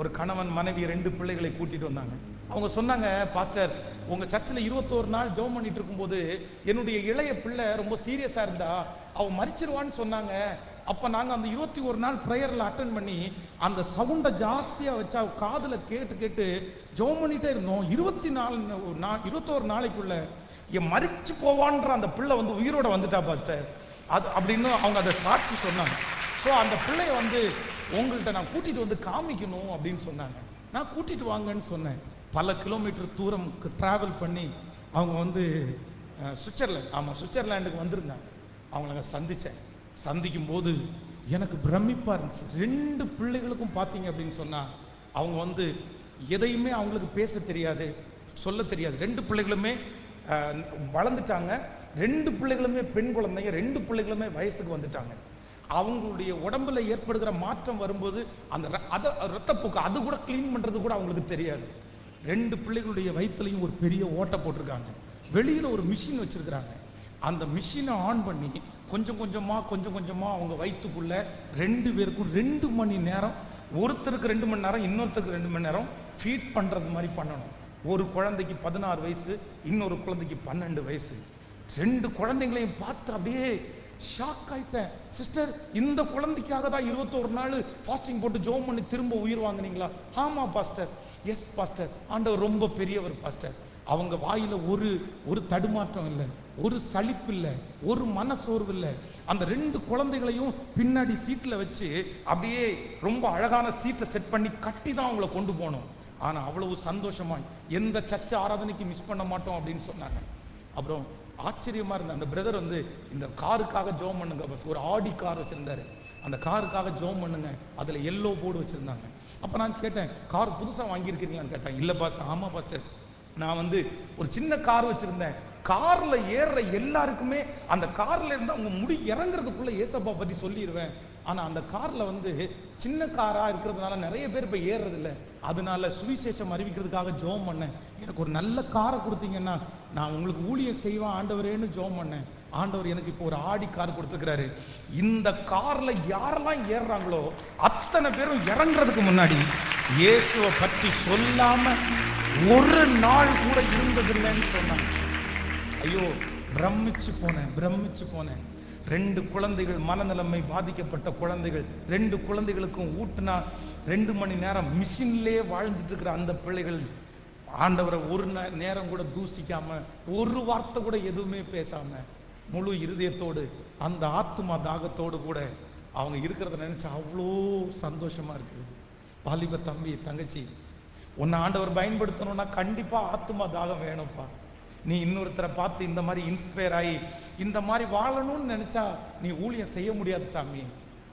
ஒரு கணவன் மனைவி ரெண்டு பிள்ளைகளை கூட்டிட்டு வந்தாங்க. அவங்க சொன்னாங்க பாஸ்டர் உங்க சர்ச்சில் இருபத்தோரு நாள் ஜெபம் பண்ணிட்டு இருக்கும்போது என்னுடைய இளைய பிள்ளை ரொம்ப சீரியஸா இருந்தா அவன் மறிச்சிருவான்னு சொன்னாங்க. அப்ப நாங்க அந்த இருபத்தி ஒரு நாள் ப்ரேயர்ல அட்டன் பண்ணி அந்த சவுண்டை ஜாஸ்தியா வச்சு அவ காதுல கேட்டு கேட்டு ஜெபம் பண்ணிட்டே இருந்தோம். இருபத்தி நாலு நாள் இருபத்தோரு நாளைக்குள்ள என் மறிச்சு போவான்ற அந்த பிள்ளை வந்து உயிரோட வந்துட்டா பாஸ்டர். அது அப்படின்னு அவங்க அதை சாட்சி சொன்னாங்க. ஸோ அந்த பிள்ளைய வந்து உங்கள்கிட்ட நான் கூட்டிகிட்டு வந்து காமிக்கணும் அப்படின்னு சொன்னாங்க. நான் கூட்டிகிட்டு வாங்கன்னு சொன்னேன். பல கிலோமீட்டர் தூரம் ட்ராவல் பண்ணி அவங்க வந்து சுவிட்சர்லேண்ட் சுவிட்சர்லாந்து ஆமாம் சுவிட்சர்லாண்டுக்கு வந்திருந்தாங்க. அவங்கள நான் சந்தித்தேன் சந்திக்கும் போது எனக்கு பிரமிப்பாக இருந்துச்சு. ரெண்டு பிள்ளைகளுக்கும் பார்த்தீங்க அப்படின்னு சொன்னால் அவங்க வந்து எதையுமே அவங்களுக்கு பேச தெரியாது சொல்ல தெரியாது. ரெண்டு பிள்ளைகளுமே வளர்ந்துட்டாங்க. ரெண்டு பிள்ளைகளுமே பெண் குழந்தைங்க ரெண்டு பிள்ளைகளுமே வயசுக்கு வந்துட்டாங்க. அவங்களுடைய உடம்புல ஏற்படுகிற மாற்றம் வரும்போது அந்த ர- ரத்தப்போக்கு அது கூட க்ளீன் பண்ணுறது கூட அவங்களுக்கு தெரியாது. ரெண்டு பிள்ளைகளுடைய வயிற்றுலையும் ஒரு பெரிய ஓட்டை போட்டிருக்காங்க. வெளியில் ஒரு மிஷின் வச்சிருக்கிறாங்க. அந்த மிஷினை ஆன் பண்ணி கொஞ்சம் கொஞ்சமாக கொஞ்சம் கொஞ்சமாக அவங்க வயிற்றுக்குள்ள ரெண்டு பேருக்கும் ரெண்டு மணி நேரம் ஒருத்தருக்கு ரெண்டு மணி நேரம் இன்னொருத்தருக்கு ரெண்டு மணி நேரம் ஃபீட் பண்ணுறது மாதிரி பண்ணணும். ஒரு குழந்தைக்கு பதினாறு வயசு இன்னொரு குழந்தைக்கு பன்னெண்டு வயசு. ரெண்டு குழந்தைங்களையும் பார்த்து அப்படியே ஷாக் ஆயிட்டேன். சிஸ்டர் இந்த குழந்தைக்காக தான் இருபத்தோரு நாள் ஃபாஸ்டிங் போட்டு ஜோம் பண்ணி திரும்ப உயிர் வாங்குனீங்களா? ஆமா பாஸ்டர் எஸ் பாஸ்டர் ஆண்டவர் ரொம்ப பெரியவர் பாஸ்டர் அவங்க வாயில ஒரு ஒரு தடுமாற்றம் இல்லை ஒரு சளிப்பு இல்லை ஒரு மனசோர்வு இல்லை. அந்த ரெண்டு குழந்தைகளையும் பின்னாடி சீட்டில் வச்சு அப்படியே ரொம்ப அழகான சீட்டை செட் பண்ணி கட்டி தான் அவங்கள கொண்டு போனோம். ஆனால் அவ்வளவு சந்தோஷமா எந்த சர்ச்சை ஆராதனைக்கு மிஸ் பண்ண மாட்டோம் அப்படின்னு சொன்னாங்க. அப்புறம் ஆச்சரியமாக இருந்த அந்த பிரதர் வந்து இந்த காருக்காக ஜோம் பண்ணுங்க பஸ் ஒரு ஆடி கார் வச்சுருந்தாரு. அந்த காருக்காக ஜோம் பண்ணுங்க. அதில் எல்லோ போர்டு வச்சுருந்தாங்க. அப்போ நான் கேட்டேன் கார் புதுசாக வாங்கியிருக்கீங்களான்னு கேட்டேன். இல்லை பாஸ்டர் ஆமா பாஸ்டர் நான் வந்து ஒரு சின்ன கார் வச்சுருந்தேன். காரில் ஏறுற எல்லாருக்குமே அந்த காரில் இருந்து அவங்க முடி இறங்குறதுக்குள்ளே ஏசப்பா பற்றி சொல்லிடுவேன் ஆனால் அந்த காரில் வந்து சின்ன காராக இருக்கிறதுனால நிறைய பேர் இப்போ ஏறுறதில்ல. அதனால சுவிசேஷம் அறிவிக்கிறதுக்காக ஜோம் பண்ணேன். எனக்கு ஒரு நல்ல காரை கொடுத்தீங்கன்னா நான் உங்களுக்கு ஊழியம் செய்வேன் ஆண்டவரேன்னு ஜோம் பண்ணேன். ஆண்டவர் எனக்கு இப்போ ஒரு ஆடி கார் கொடுத்துருக்கிறாரு. இந்த காரில் யாரெல்லாம் ஏறுறாங்களோ அத்தனை பேரும் இறங்குறதுக்கு முன்னாடி இயேசுவை பற்றி சொல்லாமல் ஒரு நாள் கூட இருந்ததில்லைன்னு சொன்னாங்க. ஐயோ பிரமிச்சு போனேன் பிரமிச்சு போனேன். ரெண்டு குழந்தைகள் மனநிலைமை பாதிக்கப்பட்ட குழந்தைகள் ரெண்டு குழந்தைகளுக்கும் ஊட்டுனா ரெண்டு மணி நேரம் மிஷின்லே வாழ்ந்துட்டு இருக்கிற அந்த பிள்ளைகள் ஆண்டவரை ஒரு நே- நேரம் கூட தூசிக்காம ஒரு வார்த்தை கூட எதுவுமே பேசாம முழு இருதயத்தோடு அந்த ஆத்துமா தாகத்தோடு கூட அவங்க இருக்கிறத நினைச்சா அவ்வளோ சந்தோஷமா இருக்குது. வாலிப தம்பி தங்கச்சி உன்னை ஆண்டவர் பயன்படுத்தணும்னா கண்டிப்பா ஆத்துமா தாகம் வேணும்ப்பா. நீ இன்னொருத்தரை பார்த்து இந்த மாதிரி இன்ஸ்பயர் ஆகி இந்த மாதிரி வாழணும்னு நினைச்சா நீ ஊழியம் செய்ய முடியாது சாமி.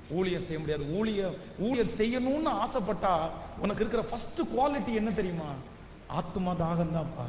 ஊழியம் செய்ய முடியாது. ஊழியம் ஊழியம் செய்யணும்னு ஆசைப்பட்டா உனக்கு இருக்கிற ஃபர்ஸ்ட் குவாலிட்டி என்ன தெரியுமா? ஆத்மா தாகம் தான்ப்பா